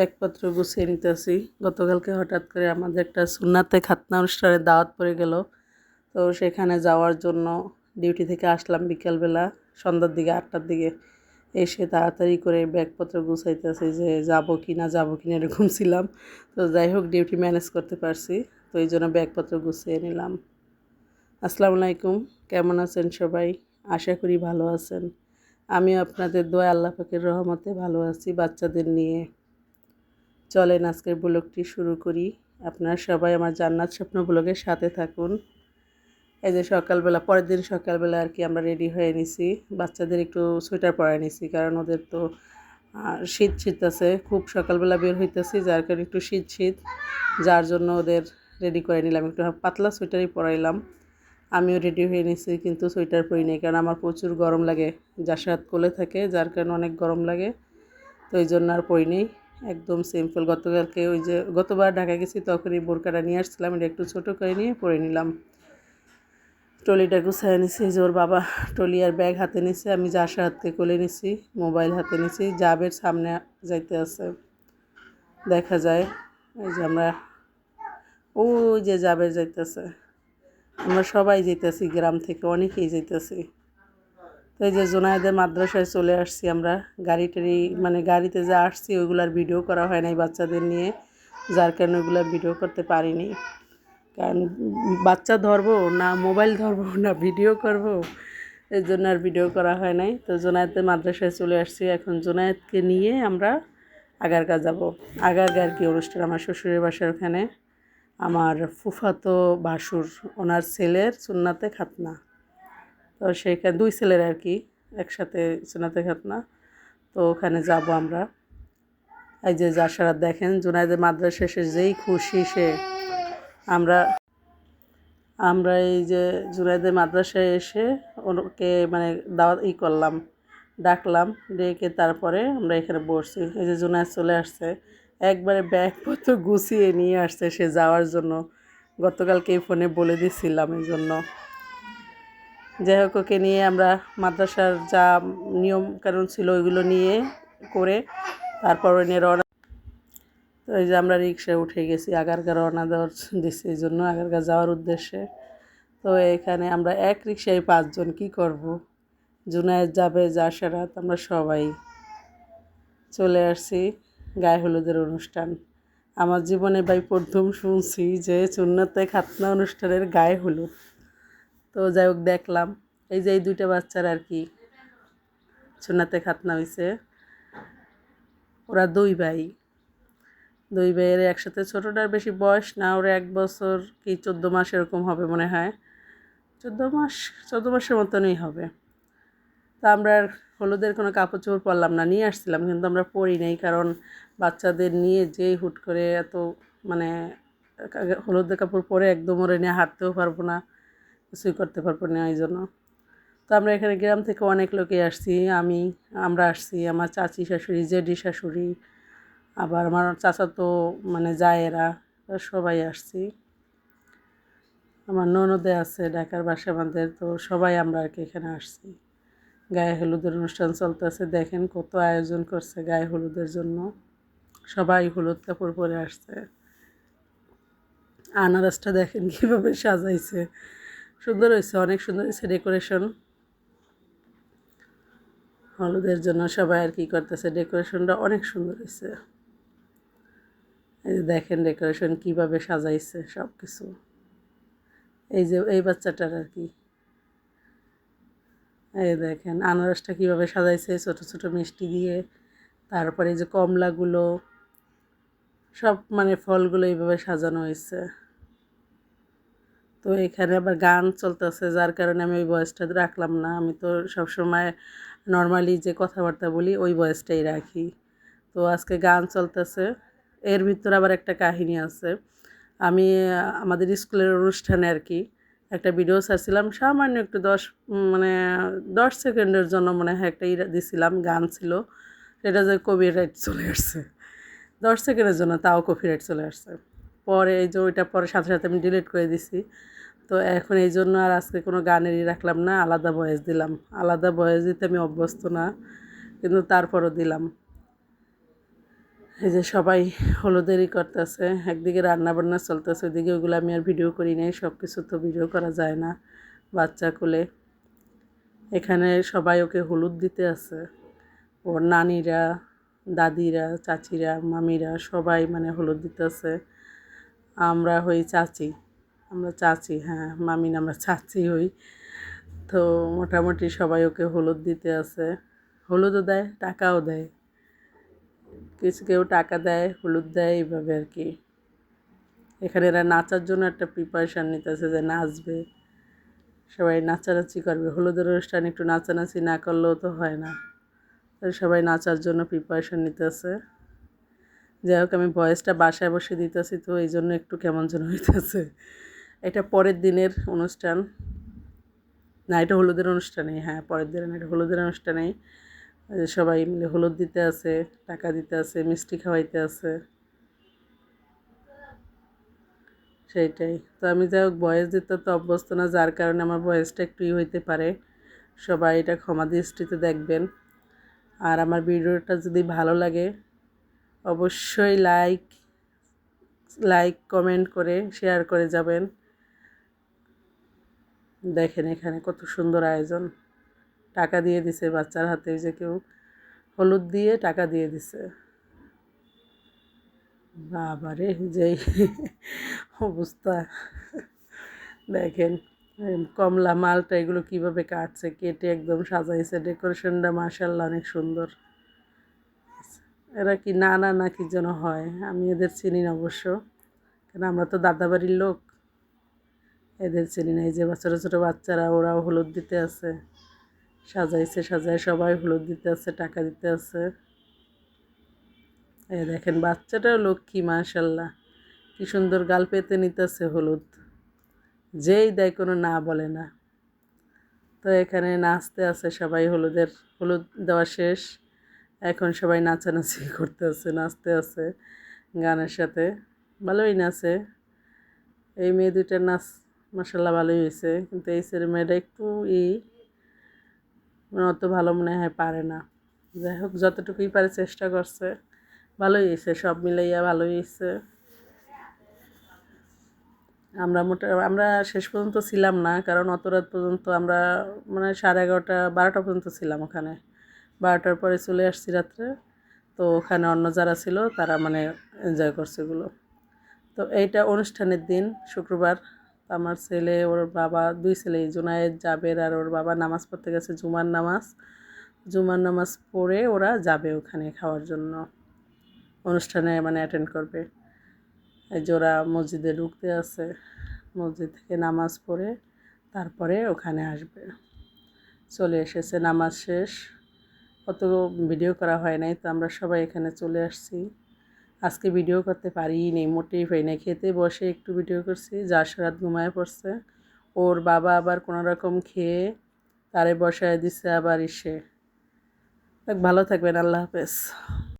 ব্যাগপত্র গুছিয়ে নিতেছি। গতকালকে হঠাৎ করে আমাদের একটা সুন্নাতে খাতনা অনুষ্ঠানে দাওয়াত পড়ে গেল। তো সেখানে যাওয়ার জন্য ডিউটি থেকে আসলাম বিকেলবেলা, সন্ধ্যার দিকে, আটটার দিকে। এসে তাড়াতাড়ি করে ব্যাগপত্র গুছাইতেছি যে যাব কি না যাব কি না এরকম ছিলাম। তো যাই হোক, ডিউটি ম্যানেজ করতে পারছি, তো এই জন্য ব্যাগপত্র গুছিয়ে নিলাম। আসসালামু আলাইকুম, কেমন আছেন সবাই? আশা করি ভালো আছেন। আমি আপনাদের দোয়া আল্লাহ পাকের রহমতে ভালো আছি বাচ্চাদের নিয়ে। চলেন আজকের ব্লগটি শুরু করি। আপনারা সবাই আমার জান্নাত স্বপ্ন ব্লগের সাথে থাকুন। এই যে সকালবেলা, পরের দিন সকালবেলা আর কি আমরা রেডি হয়ে নিছি। বাচ্চাদের একটু সোয়েটার পরে নিছি, কারণ ওদের তো শীত শীত আছে। খুব সকালবেলা বের হইতেছি, যার কারণে একটু শীত শীত। যার জন্য ওদের রেডি করে নিলাম। একটু পাতলা সোয়েটারই পরাইলাম। আমিও রেডি হয়ে নিছি, কিন্তু সোয়েটার পরি নাই, কারণ আমার প্রচুর গরম লাগে। যার কোলে থাকে, যার কারণে অনেক গরম লাগে। তো এই জন্য আর পরি নেই। একদম সিম্পল গতকালকে ওই যে গতবার ঢাকা গেছি তখন এই বোরকাটা নিয়ে আসছিলাম, এটা একটু ছোটো করে নিয়ে পরে নিলাম। ট্রলিটা গুছাই নিছি যে ওর বাবা ট্রলি আর ব্যাগ হাতে নিছে, আমি যার হাতে কোলে নিছি, মোবাইল হাতে নিছি, জাবের সামনে যাইতে আছে। দেখা যায়, এই যে আমরা, ওই যে জাবের যাইতেছে। আমরা সবাই যেতেছি গ্রাম থেকে অনেকেই যেতেছি এই যে জোনায়েদের মাদ্রাসায় চলে আসছি আমরা। গাড়ি টাড়ি মানে গাড়িতে যা আসছি, ওইগুলার ভিডিও করা হয় নাই বাচ্চাদের নিয়ে, যার কারণে ওইগুলো ভিডিও করতে পারিনি। কারণ বাচ্চা ধরবো না মোবাইল ধরবো না ভিডিও করব, এর জন্য আর ভিডিও করা হয় নাই। তো জোনায়েতের মাদ্রাসায় চলে আসছি। এখন জোনায়েতকে নিয়ে আমরা আগারগা যাব। আগারগা আর কি অনুষ্ঠান আমার শ্বশুরের বাসার ওখানে। আমার ফুফাতো বাসুর, ওনার ছেলের সুন্নাতে খাতনা। তো সেইখানে দুই ছেলের আর কি, একসাথে সুন্নাতে খাতনা তো ওখানে যাব আমরা। এই যে যাসারা দেখেন, জুনাইদের মাদ্রাসা শেষে যেই খুশি সে। আমরা আমরা এই যে জুনাইদের মাদ্রাসায় এসে ওকে মানে দাওয়াত ই করলাম, ডাকলাম, ডেকে তারপরে আমরা এখানে বসছি। এই যে জুনাইদ চলে আসছে। একবারে ব্যাগপত্র গুছিয়ে নিয়ে আসছে সে যাওয়ার জন্য। গতকালকে এই ফোনে বলে দিছিলাম এই জন্য। যাই ওকে নিয়ে আমরা মাদ্রাসার যা নিয়ম কানুন ছিল ওইগুলো নিয়ে করে তারপর নিয়ে রওনা তো এই যে আমরা রিক্সায় উঠে গেছি আগারগা রওনা দেওয়ার দিচ্ছি এই জন্য আগারগা যাওয়ার উদ্দেশ্যে। তো এখানে আমরা এক রিক্সায় পাঁচজন, কি করব? জুনায়েদ যাবে জাসেরাত আমরা সবাই চলে আসছি, গায়ে হলুদের অনুষ্ঠান। আমার জীবনে ভাই প্রথম শুনছি যে চুন্নতে খাতনা অনুষ্ঠানের গায়ে হলুদ। তো যাই হোক, দেখলাম। এই যে এই দুইটা বাচ্চার আর কি চুন্নাতে খাতনা হয়েছে ওরা দুই ভাই। দুই ভাইয়ের একসাথে ছোটোটার বেশি বয়স না, ওরা এক বছর কি চোদ্দ মাস এরকম হবে মনে হয়। চোদ্দ মাস, চোদ্দ মাসের মতনই হবে। তা আমরা হলুদের কোনো কাপড় চোপড় পরলাম না, নিয়ে আসছিলাম, কিন্তু আমরা পরি নাই, কারণ বাচ্চাদের নিয়ে যেই হুট করে এত মানে হলুদের কাপড় পরে একদম ওরে নিয়ে হাঁটতেও পারব না। কিছুই করতে পারব না এই জন্য। তো আমরা এখানে গ্রাম থেকে অনেক লোকে আসছি, আমি, আমরা আসছি, আমার চাচি শাশুড়ি জেডি শাশুড়ি, আবার আমার চাচা তো মানে জায়েরা সবাই আসছি। আমার ননদে আছে ঢাকার বাসা আমাদের তো সবাই আমরা আর কি এখানে আসছি। গায়ে হলুদের অনুষ্ঠান চলতেছে, দেখেন কত আয়োজন করছে গায়ে হলুদের জন্য। সবাই হলুদ কাপড় পরে আসছে। আনারসটা দেখেন কীভাবে সাজাইছে। সুন্দর হয়েছে, অনেক সুন্দর হয়েছে ডেকোরেশন হলুদের জন্য সবাই আর কি করতেছে ডেকোরেশনটা অনেক সুন্দর হয়েছে। এই যে দেখেন ডেকোরেশন কীভাবে সাজাইছে সব কিছু এই যে এই বাচ্চাটার আর কি। এই দেখেন আনারসটা কীভাবে সাজাইছে, ছোট ছোট মিষ্টি দিয়ে। তারপরে এই যে কমলাগুলো, সব মানে ফলগুলো এইভাবে সাজানো হয়েছে। তো এখানে আবার গান চলতেছে, যার কারণে আমি ওই ভয়েসটা রাখলাম না। আমি তো সবসময় নর্মালি যে কথাবার্তা বলি, ওই ভয়েসটাই রাখি। তো আজকে গান চলতেছে। এর ভিতর আবার একটা কাহিনী আছে। আমি, আমাদের স্কুলের অনুষ্ঠানে আর কি একটা ভিডিও ছাড়ছিলাম, সামান্য একটু দশ মানে দশ সেকেন্ডের জন্য মনে হয় একটা ইরা দিছিলাম, গান ছিল। সেটা যে কপিরাইট চলে আসছে। দশ সেকেন্ডের জন্য তাও কপিরাইট চলে আসছে। পরে এই যে ওইটা পরে সাথে সাথে আমি ডিলিট করে দিছি। তো এখন এই জন্য আর আজকে কোনো গানেরই রাখলাম না, আলাদা ভয়েস দিলাম। আলাদা ভয়েস দিতে আমি অভ্যস্ত না, কিন্তু তারপরও দিলাম। এই যে সবাই হলুদেরই করতেছে, একদিকে রান্না বান্না চলতেছে, ওইদিকে ওগুলো আমি আর ভিডিও করি নাই সব কিছু তো ভিডিও করা যায় না বাচ্চা কোলে। এখানে সবাই ওকে হলুদ দিতে আছে। ওর নানিরা, দাদিরা, চাচিরা, মামিরা সবাই মানে হলুদ দিতে আছে আমরা হই চাচি। আমরা চাচি হ্যাঁ মামিন আমরা চাচি হই। তো মোটামুটি সবাই ওকে হলুদ দিতে আছে হলুদও দেয়, টাকাও দেয়। কিছু কেউ টাকা দেয়, হলুদ দেয়, এইভাবে আর কি। এখানে এরা নাচার জন্য একটা প্রিপারেশান নিতেছে যে নাচবে। সবাই নাচানাচি করবে। হলুদের অনুষ্ঠান একটু নাচানাচি না করলেও তো হয় না। সবাই নাচার জন্য প্রিপারেশান নিতেছে। যাই হোক, আমি ভয়েসটা বাসায় বসে দিতেছি তো এই জন্য একটু কেমন যেন হইতেছে। এটা পরের দিনের অনুষ্ঠান। না, এটা হলুদের অনুষ্ঠানেই হ্যাঁ পরের দিনের এটা হলুদের অনুষ্ঠানেই। সবাই মিলে হলুদ দিতে আছে, টাকা দিতে আছে, মিষ্টি খাওয়াইতে আছে। সেইটাই। তো আমি যাই হোক, বয়স দিতে তো অভ্যস্ত না, যার কারণে আমার বয়সটা একটু ই হইতে পারে। সবাই এটা ক্ষমা দৃষ্টিতে দেখবেন। আর আমার ভিডিওটা যদি ভালো লাগে অবশ্যই লাইক লাইক কমেন্ট করে শেয়ার করে যাবেন। দেখেন এখানে কত সুন্দর আয়োজন। টাকা দিয়ে দিছে বাচ্চার হাতে যে কেউ হলুদ দিয়ে টাকা দিয়ে দিছে। বাবারে যেই অবস্থা। দেখেন কমলা মালটা এগুলো কীভাবে কাটছে, কেটে একদম সাজাইছে ডেকোরেশনটা মার্শাল্লাহ অনেক সুন্দর। এরা কি না না না কি যেন হয়, আমি এদের চিনি না অবশ্য। কেন, আমরা তো দাদাবাড়ির লোক। এদের চিনি না, এই যে ছোটো ছোটো বাচ্চারা, ওরাও হলুদ দিতে আছে। সাজাইছে, সাজায় সবাই হলুদ দিতে আছে, টাকা দিতে আছে। এই দেখেন, বাচ্চাটাও লক্ষ্মী, মাশাল্লাহ। কি সুন্দর গাল পেতে নিতেছে হলুদ। যেই দেয় কোনো না বলে না। তো এখানে নাচতে আছে সবাই, হলুদের, হলুদ দেওয়া শেষ। এখন সবাই নাচানাচি করতে আছে, নাচতে আছে গানের সাথে। ভালোই নাচে। এই মেয়ে দুইটার নাচ মাসাল্লাহ ভালোই হয়েছে, কিন্তু এই ছেলে মেয়েটা একটু ই মানে অত ভালো মনে হয় পারে না। যাই হোক, যতটুকুই পারে চেষ্টা করছে, ভালোই হয়েছে, সব মিলাইয়া ভালোই হয়েছে। আমরা মোটা, আমরা শেষ পর্যন্ত ছিলাম না, কারণ অত রাত পর্যন্ত আমরা মানে সাড়ে এগারোটা, বারোটা পর্যন্ত ছিলাম ওখানে। বারোটার পরে চলে আসছি রাত্রে। তো ওখানে অন্য যারা ছিল, তারা মানে এনজয় করছে এগুলো। তো এইটা অনুষ্ঠানের দিন, শুক্রবার। আমার ছেলে, ওর বাবা, দুই ছেলে জুনায়েদ, জাবের আর ওর বাবা নামাজ পড়তে গেছে জুমার নামাজ। জুমার নামাজ পড়ে ওরা যাবে ওখানে খাওয়ার জন্য। অনুষ্ঠানে মানে অ্যাটেন্ড করবে। এই যে ওরা মসজিদে ঢুকতে আছে মসজিদ থেকে নামাজ পড়ে তারপরে ওখানে আসবে। চলে এসেছে নামাজ শেষ। অত ভিডিও করা হয় নাই, তো আমরা সবাই এখানে চলে আসছি। আজকে ভিডিও করতে পারি নেই, মোটেই পাই নাই খেতে বসে একটু ভিডিও করছি যার সারাত ঘুমায় পড়ছে। ওর বাবা আবার কোনো রকম খেয়ে তারে বসায় দিছে, আবার ইসে ভালো থাকবেন, আল্লাহ হাফেজ।